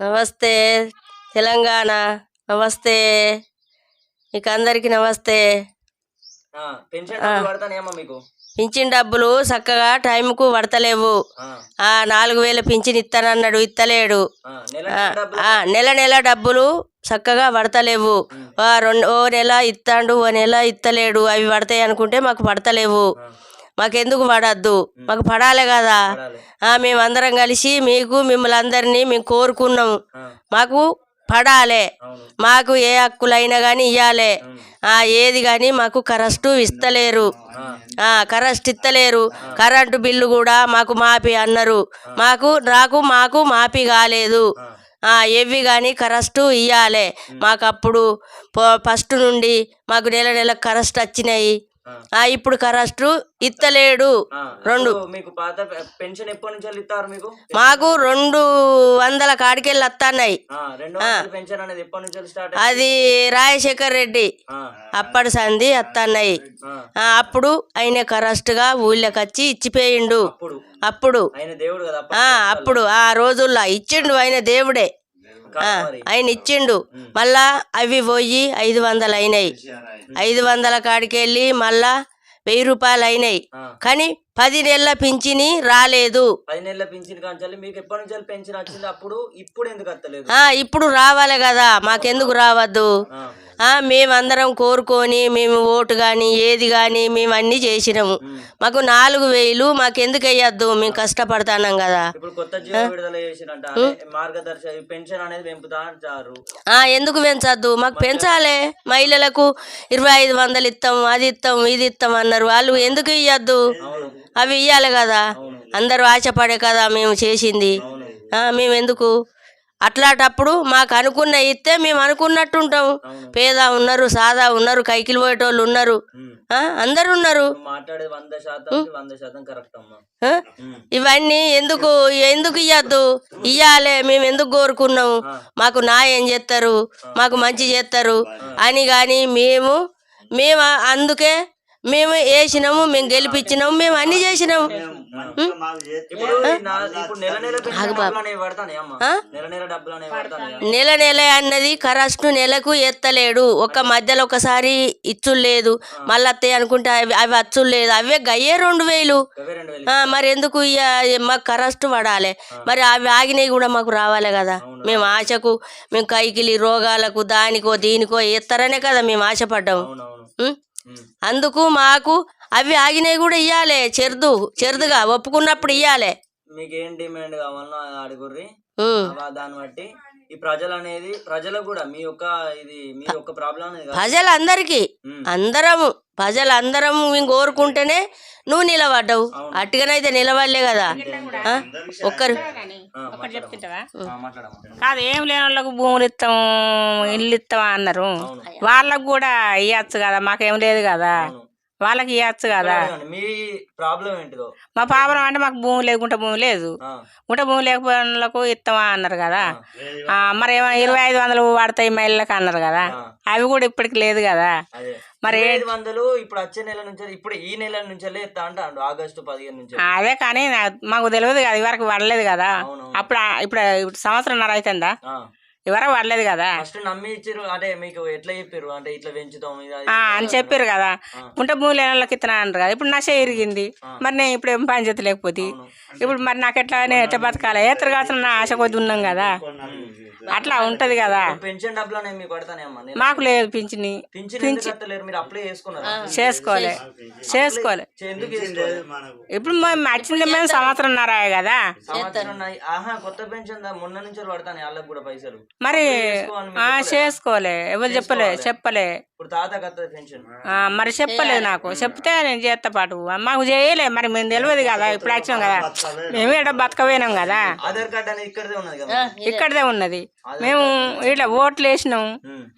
నమస్తే తెలంగాణ నమస్తే. మీకు అందరికి నమస్తే పింఛన్ డబ్బులు చక్కగా టైంకు పడతలేవు. ఆ, నాలుగు వేల పింఛన్ ఇస్తానన్నాడు ఇత్తలేడు. నెల నెల డబ్బులు? చక్కగా పడతలేవు. రెండు ఓ నెల ఇస్తాడు ఓ నెల ఇత్తలేడు. అవి పడతాయి అనుకుంటే మాకు పడతలేవు. మాకెందుకు పడద్దు? మాకు పడాలి కదా. మేమందరం కలిసి మీకు మిమ్మల్ని అందరినీ మేము కోరుకున్నాము. మాకు పడాలి. మాకు ఏ హక్కులైనా కానీ ఇవ్వాలి ఏది కానీ మాకు కరెస్టు ఇస్తలేరు. కరెస్ట్ ఇస్తలేరు. కరెంటు బిల్లు కూడా మాకు మాపి అన్నారు. మాకు నాకు మాకు మాపి కాలేదు. ఆ, ఎవి కానీ కరెస్టు ఇవ్వాలి మాకు అప్పుడు ఫస్ట్ నుండి మాకు నెల నెల కరెస్ట్ వచ్చినాయి. ఇప్పుడు కరెస్టు ఇత్తలేడు రెండు. మీకు పాత పెన్షన్ ఎప్పటి నుంచి ఇస్తారు మీకు? మాకు రెండు వందల కాడికెళ్ళి వస్తున్నాయి పెన్షన్ అనేది ఎప్పటి నుంచి స్టార్ట్ అది రాజశేఖర్ రెడ్డి అప్పటి సంధి వస్తున్నాయి అప్పుడు ఆయన కరెస్ట్గా ఊళ్ళోకి వచ్చి ఇచ్చిపోయిండు. అప్పుడు. అప్పుడు. ఆ, అప్పుడు. ఆ రోజుల్లో ఇచ్చిండు ఆయన దేవుడే. ఆయన ఇచ్చిండు. మళ్ళా అవి పోయి ఐదు వందలు అయినాయి. ఐదు వందల కాడికి వెళ్ళి మళ్ళా వెయ్యి రూపాయలు అయినాయి. కానీ పది నెలల పింఛని రాలేదు. పది నెలల పెన్షన్ కాంచాలి. మీకు ఎప్పటి నుంచి వెళ్ళి పెన్షన్ వచ్చింది? అప్పుడు ఇప్పుడు ఎందుకు రావాలి కదా. మాకెందుకు రావద్దు? మేమందరం కోరుకొని మేము ఓటు కానీ ఏది కానీ మేము అన్నీ చేసినాము. మాకు నాలుగు వేలు మాకెందుకు వేయద్దు మేము కష్టపడతాన్నాం కదా. ఎందుకు పెంచద్దు? మాకు పెంచాలి. మహిళలకు ఇరవై ఐదు వందలు ఇస్తాం అది ఇస్తాం ఇది ఇస్తాం అన్నారు. వాళ్ళు ఎందుకు ఇవ్వద్దు అవి ఇవ్వాలి కదా. అందరూ ఆశపడే కదా మేము చేసింది. మేము ఎందుకు అట్లాంటప్పుడు మాకు అనుకున్న ఇస్తే మేము అనుకున్నట్టు ఉంటాం పేద ఉన్నారు సాదా ఉన్నారు కైకిలు పోయేటోళ్ళు ఉన్నారు. అందరు ఉన్నారు. ఇవన్నీ ఎందుకు ఎందుకు ఇయ్యద్దు? ఇయ్యాలే మేము ఎందుకు కోరుకున్నాము మాకు న్యాయం చేస్తారు మాకు మంచి చేస్తారు అని కానీ మేము మేము అందుకే మేము వేసినాము మేము గెలిపించినాము మేము అన్ని చేసినాము. నెల నెల అన్నది కరెస్ట్ నెలకు ఎత్తలేడు. ఒక్క మధ్యలో ఒకసారి ఇచ్చులు లేదు మళ్ళీ వస్తాయి అనుకుంటే అవి అవి అచ్చులు లేదు అవే గయ్యే రెండు వేలు. మరి ఎందుకు మాకు కరెస్ట్ పడాలి. మరి అవి ఆగినవి కూడా మాకు రావాలి కదా. మేము ఆశకు మేము కైకిలి రోగాలకు దానికో దీనికో ఎత్తారనే కదా మేము ఆశపడ్డాము. అందుకు మాకు అవి ఆగినవి కూడా ఇయ్యాలి చెరుదు చెరుదుగా ఒప్పుకున్నప్పుడు ఇయ్యాలి. మీకు ఏం డిమాండ్ కావాలనో అడుగుర్రి. దాన్ని బట్టి ఈ ప్రజలు అనేది ప్రజలకు కూడా మీ యొక్క ఇది మీ యొక్క ప్రాబ్లం అనేది కాదు. ప్రజలందరికీ. అందరము ప్రజలందరం మేము కోరుకుంటేనే నువ్వు నిలబడ్డావు. అట్టుగానైతే నిలబడలే కదా. ఆ? ఒక్కరు. ఆ, మాట్లాడమ్మా. ఆ, మాట్లాడమ్మా కాదు ఏం లేని వాళ్ళకు భూములు ఇస్తాం ఇల్లు ఇస్తాం అన్నారు. వాళ్ళకు కూడా ఇవ్వచ్చు కదా మాకేం లేదు కదా. వాళ్ళకి ఇవ్వచ్చు కదా. మీ ప్రాబ్లం ఏంటిదో? మా పాపం అంటే మాకు భూమి లేదు గుంట భూమి లేదు. గుంట భూమి లేకపోయిన వాళ్ళకు ఇస్తామా అన్నారు కదా. మరి ఏమో ఇరవై ఐదు వందలు పడతాయి మహిళలకు అన్నారు కదా. అవి కూడా ఇప్పటికి లేదు కదా. మరి ఐదు వందలు ఇప్పుడు వచ్చే నెల నుంచి ఇప్పుడు ఈ నెల నుంచి ఎత్తా అంటాడు ఆగస్టు పదిహేను నుంచి అదే కానీ మాకు తెలియదు కదా ఇవరకు పడలేదు కదా. అప్పుడు ఇప్పుడు ఇప్పుడు సంవత్సరంన్నర అవుతుందా? ఇవరకు పడలేదు కదా. ఫస్ట్ నమ్మి ఇచ్చిర్రు అంటే మీకు ఎట్లా చెప్పారు అంటే ఇట్లా పెంచుతాం ఇది అది ఆ, అని చెప్పారు కదా. గుంట భూమి లేని వాళ్ళకి ఇత్తనా అంటారు కదా. ఇప్పుడు నశ ఇరిగింది. మరి నేను ఇప్పుడు ఏం పని చేత లేకపోతే ఇప్పుడు మరి నాకు ఎట్లా నేను ఎట్లా బతకాలి? ఏ తిరగాల్సిన నా ఆశ కొద్ది ఉన్నాం కదా. అట్లా ఉంటది కదా. పెన్షన్ డబ్బులు అనేవి మీకు నేను లేదు పింఛని. పింఛన్ ఎందుకు కట్టలేరు? మీరు అప్లై చేసుకున్నారా? చేసుకోలే. చేసుకోలే. చే- ఎందుకు చేసుకోలేదు? ఇప్పుడు మేము వచ్చింది మేము సంవత్సరంన్నర కదా. సంవత్సరం ఉన్నాయి. ఆహా కొత్త పెన్షన్ దా- మొన్న నుంచి పడతానే వాళ్ళకి కూడా పైసలు. మరి చేసుకోవాలి ఆ, చేసుకోలే. ఎవరు చెప్పలే? చెప్పలే. ఇప్పుడు తాత కత్తది పెన్షన్. ఆ, మరి చెప్పలేదు నాకు. చెప్తే నేను చేస్తా పాటు. మాకు చేయలే. మరి మేము తెలియదు కదా ఇప్పుడు వచ్చినాం కదా. మేము ఇక్కడ బతకపోయినాం కదా. ఆధార్ కార్డు అనేది ఇక్కడదే ఉన్నది కదా. ఇక్కడదే ఉన్నది. మేము ఇట్లా ఓట్లు వేసినాం.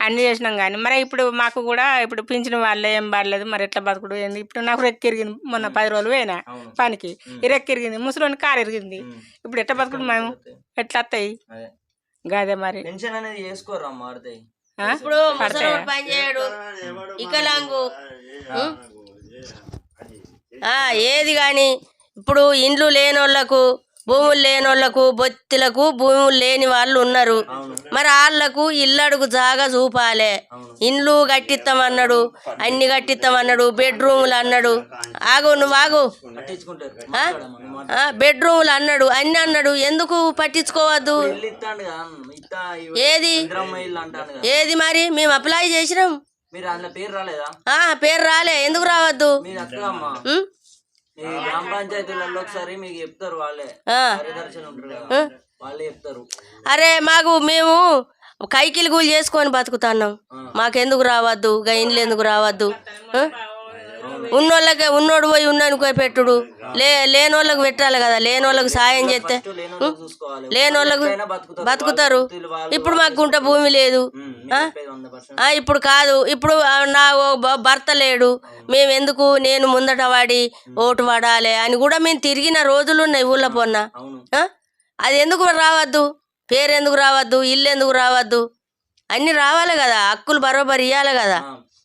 అన్ని చేసినాం కానీ. మరి ఇప్పుడు మాకు కూడా ఇప్పుడు పింఛన్ వాళ్ళే ఏం బాగలేదు మరి ఎట్లా బతుకుడు ఏంది? ఇప్పుడు నాకు రెక్కి ఇరిగింది మొన్న పది రోజులు పోయినా పనికి. ఈ రెక్కి ఇరిగింది ముసలోని కారు ఇరిగింది. ఇప్పుడు ఎట్లా బతుకుడు మేము? ఎట్లా వస్తాయి? గదే మరి. పెన్షన్ అనేది చేసుకోరు? ఇప్పుడు ముసలోడు పని చేయడు. ఇకలాంగు ఆ, ఏది కానీ ఇప్పుడు ఇండ్లు లేనోళ్ళకు భూములు లేని వాళ్ళకు బొత్తులకు భూములు లేని వాళ్ళు ఉన్నారు. మరి వాళ్ళకు ఇల్లడుగు జాగా చూపాలే. ఇండ్లు కట్టిస్తామన్నాడు అన్ని కట్టిస్తామన్నాడు బెడ్రూములు అన్నాడు. ఆగు నువ్వు ఆగు. బెడ్రూములు అన్నాడు అన్ని అన్నాడు. ఎందుకు పట్టించుకోవద్దు? ఏది? ఏది మరి? మేము అప్లై చేసినాం. పేరు రాలే. ఎందుకు రావద్దు? ఈ గ్రామ పంచాయతీలలో ఒకసారి మీకు చెప్తారు వాళ్ళే. ఆ. కార్యదర్శులు ఉంటారు కదా. వాళ్ళే చెప్తారు. అరే మాకు మేము కైకిలి కూలి చేసుకొని బతుకుతున్నాం. మాకెందుకు రావద్దు? ఇండ్లు ఎందుకు రావద్దు? ఉన్నోళ్ళకి ఉన్నోడు పోయి ఉన్నానుకో పెట్టుడు. లే లేనోళ్ళకి పెట్టాలి కదా లేనోళ్ళకి సాయం చేస్తే. లేని వాళ్ళకి బతుకుతారు. ఇప్పుడు మాకు గుంట భూమి లేదు. ఇప్పుడు కాదు. ఇప్పుడు నా భర్త లేడు. మేము ఎందుకు నేను ముందట వాడి ఓటు పడాలి అని కూడా మేము తిరిగిన రోజులు ఉన్నాయి ఊళ్ళో పొన్న? అది ఎందుకు రావద్దు? పేరు ఎందుకు రావద్దు? ఇల్లు ఎందుకు రావద్దు? అన్ని రావాలి కదా. హక్కులు బరోబర్ ఇవ్వాలి కదా.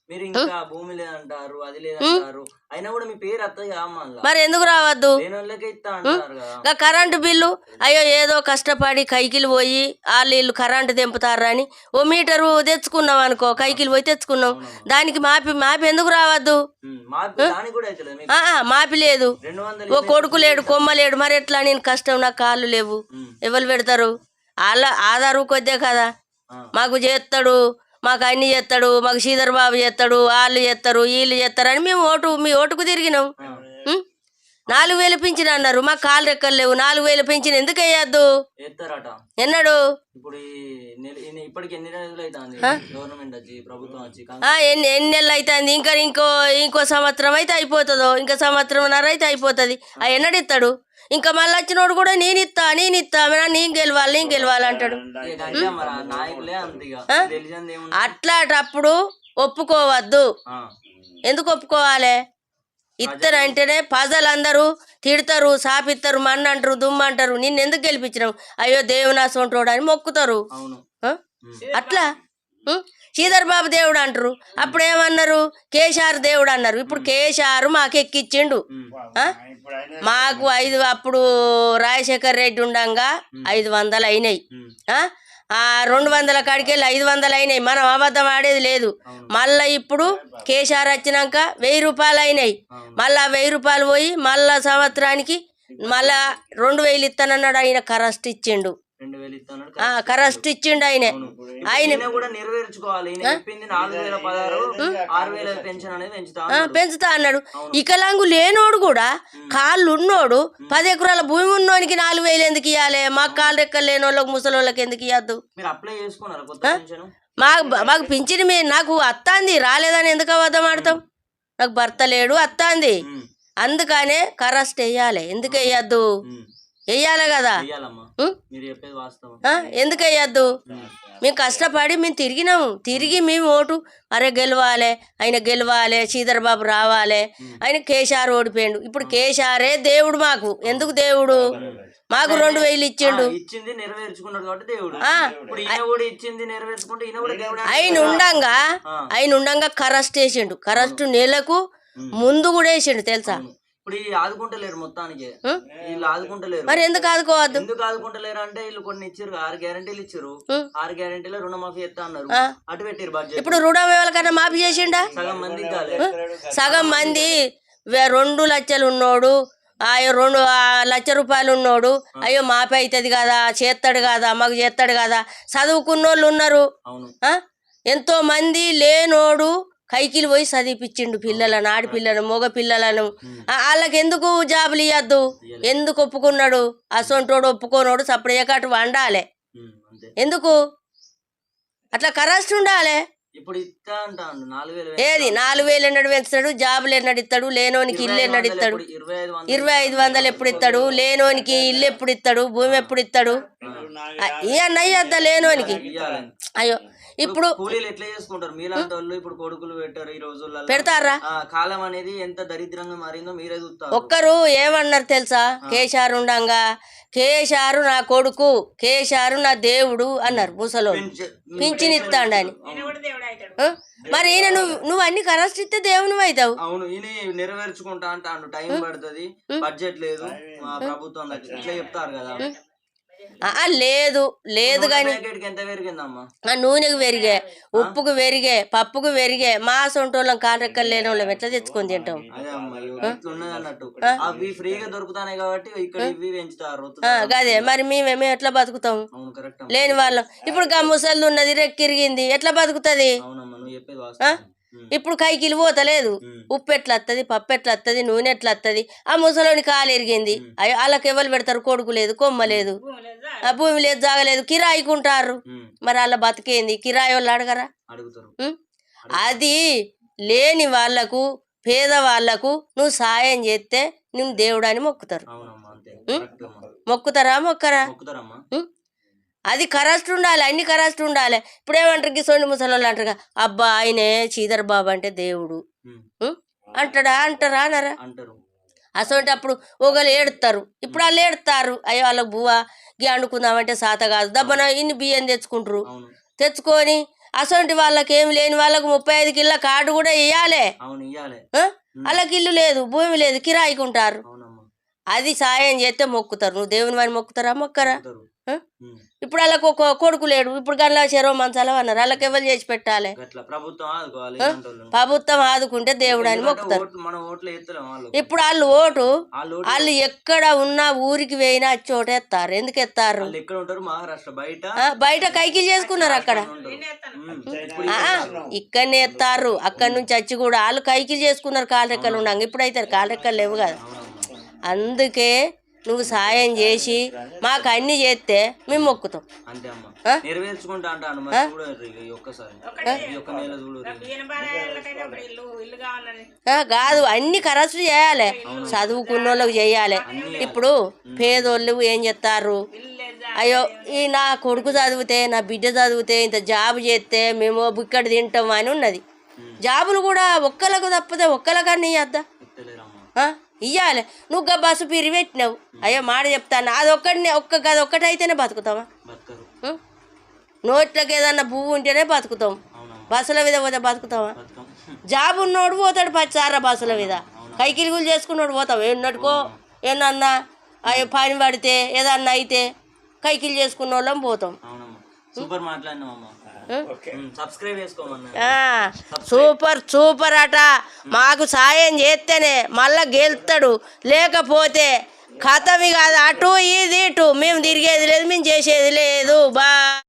మీరు ఇంకా భూమి లేదంటారు అది లేదంటారు. అయినా కూడా మీ పేరు మళ్ళా. మరి ఎందుకు రావద్దు? ఇంకా కరెంటు బిల్లు అయ్యో ఏదో కష్టపడి కైకిలు పోయి వాళ్ళు వీళ్ళు కరెంటు తెంపుతారని ఓ మీటరు తెచ్చుకున్నాం అనుకో కైకిలు పోయి తెచ్చుకున్నాం. దానికి మాపి మాపి ఎందుకు రావద్దు? మాపి లేదు. ఓ కొడుకు లేడు కొమ్మ లేడు మరి ఎట్లా? నేను కష్టం నాకు కాళ్ళు లేవు. ఎవరు పెడతారు? వాళ్ళ ఆధారు కొద్దే కదా. మాకు చేస్తాడు. మాకు అన్ని చేస్తాడు మాకు శ్రీధర్ బాబు చేస్తాడు వాళ్ళు చేస్తారు వీళ్ళు చేస్తారు అని మేము ఓటు మీ ఓటుకు తిరిగినాం. నాలుగు వేలు పింఛన్ అన్నారు. మాకు కాలు రెక్కలు లేవు నాలుగు వేలు పింఛన్ ఎందుకు వేయద్దు ఎత్తారట. ఎన్నాడు? ఇప్పుడు ఇప్పటికి ఎన్ని రోజులు అవుతుంది గవర్నమెంట్ వచ్చి ప్రభుత్వం వచ్చి కాంగ్రెస్ ఆ, ఎన్ని ఎన్ని నెలలు అవుతుంది ఇంకా ఇంకో ఇంకో సంవత్సరం అయితే అయిపోతుందో? ఇంకా సంవత్సరంన్నర అయితే అయిపోతుంది. ఆ ఎన్నడిస్తాడు ఇంకా మళ్ళీ వచ్చినోడు కూడా నేను ఇస్తా నేను ఇస్తా నేను గెలవాలి? నేను గెలవాలి అంటాడు అట్లాటప్పుడు ఒప్పుకోవద్దు. ఎందుకు ఒప్పుకోవాలి? ఇత్తనంటేనే ప్రజలందరూ తిడతారు సాపిస్తారు మన్ను అంటారు దుమ్ము అంటారు నిన్ను ఎందుకు గెలిపించినావు? అయ్యో దేవునాసంటోడు అని మొక్కుతారు? అట్లా? శ్రీధర్ బాబు దేవుడు అంటారు. అప్పుడు ఏమన్నారు కేశారు దేవుడు అన్నారు. ఇప్పుడు కేశారు మాకు ఎక్కిచ్చిండు? మాకు ఐదు అప్పుడు రాజశేఖర్ రెడ్డి ఉండంగా ఐదు వందలు అయినాయి రెండు వందల కాడికి వెళ్ళి ఐదు వందలు అయినాయి మనం అబద్ధం ఆడేది లేదు. మళ్ళా ఇప్పుడు కేసీఆర్ వచ్చినాక వెయ్యి రూపాయలు అయినాయి. మళ్ళా వెయ్యి రూపాయలు పోయి మళ్ళా సంవత్సరానికి మళ్ళా రెండు వేలు ఇస్తానన్నాడు ఆయన కరస్ట్ ఇచ్చిండు. రెండు వేలు ఇస్తాను ఆ కరస్ట్ ఇచ్చిండు ఆయన. ఆయన కూడా నెరవేర్చుకోవాలి. ఈయన చెప్పింది నాలుగు వేల పదహారు ఆరు వేల పెన్షన్ అనేది పెంచుతా ఆ, పెంచుతా అన్నాడు. వికలాంగు లేనోడు కూడా కాళ్ళు ఉన్నోడు పది ఎకరాల భూమి ఉన్నోనికి నాలుగు వేలు ఎందుకు ఇవ్వాలి మాకు కాళ్ళు రెక్కలు లేనోళ్ళకి ముసలోళ్ళకి ఎందుకు ఇవ్వద్దు మీరు అప్లై చేసుకున్నారా కొత్త పెన్షన్? మాకు మాకు పింఛన్ మీ నాకు అత్తాంది. రాలేదని ఎందుకు అబద్ధం ఆడతాం? నాకు భర్త లేడు అత్తాంది. అందుకనే కరస్ట్ వేయాలి ఎందుకు వేయద్దు? వేయాలి కదా? ఎందుకు వేయద్దు మేము కష్టపడి మేము తిరిగినాము. తిరిగి మేము ఓటు అరే గెలవాలి ఆయన గెలవాలి శ్రీధర్ బాబు రావాలి ఆయన కేశార్ ఓడిపోయాడు. ఇప్పుడు కేశారే దేవుడు మాకు. ఎందుకు దేవుడు? మాకు రెండు వేలు ఇచ్చిండు. ఇచ్చింది నెరవేర్చుకున్నాడు కాబట్టి దేవుడు. ఇచ్చింది నెరవేర్చుకుంటే ఆయన ఉండంగా ఆయన ఉండంగా కరస్ట్ వేసిండు. కరస్ట్ నెలకు ముందు కూడా వేసిండు తెలుసా? ఇప్పుడు ఆదుకుంటలేరు మొత్తానికి? వీళ్ళు ఆదుకుంటలేరు. మరి ఎందుకు ఆదుకోవద్దు? ఎందుకు ఆదుకుంటలేరు అంటే వీళ్ళు కొన్ని ఇచ్చారు ఆరు గ్యారంటీలు ఇచ్చారు. ఆరు గ్యారంటీలో రుణమాఫీ అన్నారు. అటు పెట్టారు బడ్జెట్ ఇప్పుడు రుణం ఎవరికైనా మాఫీ చేసిండా? సగం మందికి కాలే సగం మంది వే- రెండు లక్షలు ఉన్నోడు ఆ రెండు లక్ష రూపాయలు ఉన్నోడు అయ్యో మాపి అవుతుంది కదా చేస్తాడు కదా మాకు చేస్తాడు కదా చదువుకున్నోళ్ళు ఉన్నారు? ఎంతో మంది లేనోడు కైకిలు పోయి చదివిపించిండు పిల్లలను ఆడపిల్లను మగ పిల్లలను. వాళ్ళకి ఎందుకు జాబులు ఇవ్వద్దు ఎందుకు ఒప్పుకున్నాడు? అసొంటోడు ఒప్పుకోనోడు అటు వండాలి. ఎందుకు? అట్లా కరెస్ట్ ఉండాలి. ఏది? నాలుగు వేలు ఎన్నడు పెంచుతాడు? జాబులు ఎన్నడు ఇస్తాడు? లేనోనికి ఇల్లు ఎన్నడు ఇస్తాడు? ఇరవై ఐదు వందలు ఎప్పుడు ఇస్తాడు? లేనోనికి ఇల్లు ఎప్పుడు ఇస్తాడు? భూమి ఎప్పుడు ఇస్తాడు? ఇవన్నీ అయ్యద్దా లేనోనికి? అయ్యో. ఇప్పుడు కూలీలు ఎట్లా చేసుకుంటారు? మీలాంటి వాళ్ళు ఇప్పుడు కొడుకులు పెట్టారు ఈ రోజుల్లో. పెడతారా? ఆ, కాలం అనేది ఎంత దరిద్రంగా మారిందో మీరే చూస్తారు. ఒక్కరు ఏమన్నారు తెలుసా? కేశారు ఉండంగా కేశారు నా కొడుకు కేశారు నా దేవుడు అన్నారు ఇస్తాడని ఆ? మరి ఈయన నువ్వు నువ్వు అన్ని కరెస్ట్ ఇస్తే దేవుని అవుతావు. అవును ఈయన నెరవేర్చుకుంటా అంటాను టైం పడుతుంది బడ్జెట్ లేదు మా ప్రభుత్వం ఇట్లా చెప్తారు కదా. లేదు లేదు కానీ ఆ నూనెకు పెరిగే ఉప్పుకు పెరిగే పప్పుకు పెరిగే మా సొంటోళ్ళం కారెక్కలు లేని వాళ్ళం ఎట్లా తెచ్చుకొని తింటాం? అదే మరి మేము మేము ఎట్లా బతుకుతాం? లేని వాళ్ళం. ఇప్పుడు గా ఉన్నది రెక్కిరిగింది ఎట్లా బతుకుతుంది? ఇప్పుడు కైకిలు పోతలేదు. ఉప్పు ఎట్లా వస్తుంది పప్పు ఎట్లా వస్తుంది నూనె ఎట్లా వస్తుంది ఆ ముసలోని కాలు ఎరిగింది. అయ్యో వాళ్ళకి ఎవరు పెడతారు? కొడుకు లేదు కొమ్మ లేదు. ఆ భూమి లేదు జాగలేదు. కిరాయికుంటారు. మరి వాళ్ళ బతికేంది? కిరాయి వాళ్ళు అడగరా? అది లేని వాళ్ళకు పేద వాళ్ళకు నువ్వు సాయం చేస్తే నువ్వు దేవుడు అని మొక్కుతారు. మొక్కుతారా మొక్కరా? అది కరెస్ట్ ఉండాలి అన్ని కరెస్ట్ ఉండాలి. ఇప్పుడు ఏమంటారు గిసోండి ముసలోళ్ళు అంటారు అబ్బా ఆయనే చీదర్ బాబు అంటే దేవుడు? అంటాడా అంటారా అనరా అంటారు. అసలు అప్పుడు ఒకళ్ళు ఏడుతారు ఇప్పుడు వాళ్ళు ఏడుతారు. అయ్యో వాళ్ళకి బువ్వ గీ వండుకుందామంటే సాత కాదు. దబ్బన ఇన్ని బియ్యం తెచ్చుకుంటారు. తెచ్చుకొని అసొంటి వాళ్ళకి ఏం లేని వాళ్ళకు ముప్పై ఐదు కిలో కార్డు కూడా ఇవ్వాలి వాళ్ళకి ఇల్లు లేదు భూమి లేదు కిరాయికి ఉంటారు. అది సాయం చేస్తే మొక్కుతారు. నువ్వు దేవుని వారిని మొక్కుతారా మొక్కరా. ఇప్పుడు వాళ్ళకు ఒక కొడుకు లేడు. ఇప్పుడు గల్లా చెరవ మంచాల అన్నారు. వాళ్ళకి ఎవరు చేసి పెట్టాలి? ప్రభుత్వం ఆదుకుంటే దేవుడు అని మొక్కుతారు. ఇప్పుడు వాళ్ళు ఓటు వాళ్ళు ఎక్కడ ఉన్నా ఊరికి పోయినా చోట ఎత్తారు. ఎందుకు ఎత్తారు? వాళ్ళు ఎక్కడ ఉంటారు? మహారాష్ట్ర బయట. కైకిలు చేసుకున్నారు అక్కడ ఇక్కడనే ఎత్తారు. అక్కడి నుంచి వచ్చి కూడా వాళ్ళు కైకిలు చేసుకున్నారు. కాలు రెక్కలు ఉండంగా. ఇప్పుడైతే కాలు రెక్కలు లేవు కదా. అందుకే నువ్వు సాయం చేసి మాకు అన్ని చేస్తే మేము మొక్కుతాం. కాదు అన్ని కరెక్ట్ చేయాలి. చదువుకున్న వాళ్ళకి చేయాలి. ఇప్పుడు పేదోళ్ళు ఏం చేస్తారు? అయ్యో ఈ నా కొడుకు చదివితే నా బిడ్డ చదివితే ఇంత జాబ్ చేస్తే మేము ఇక్కడ తింటాం అని ఉన్నది. జాబులు కూడా ఒక్కలకు తప్పితే ఒక్కలకన్నా ఆ? ఇయ్యాలి. నువ్వు బస్సు పిరి పెట్టినావు. అయ్యో మాట చెప్తాను? అది ఒక్కడిని ఒక్క అది ఒక్కటైతేనే బతుకుతావా? నోట్లోకి ఏదన్నా పువ్వు ఉంటేనే బతుకుతాం. బస్సుల మీద పోతే బతుకుతావా? బతకం. జాబ్ ఉన్నోడు పోతాడు పచ్చారా బస్సుల మీద. కైకిలిగులు చేసుకున్నాడు పోతాం ఎన్నట్టుకో ఏమన్నా అయ్యో పని పడితే ఏదన్నా అయితే కైకిలు చేసుకున్న వాళ్ళం పోతాం. అవునమ్మా. సూపర్ మాట్లాడినామమ్మా సూపర్ సూపర్ అట మాకు సాయం చేస్తేనే మళ్ళా గెలుస్తాడు. లేకపోతే కథమి కాదు. అటు ఇది ఇటు. మేము తిరిగేది లేదు మేము చేసేది లేదు. బా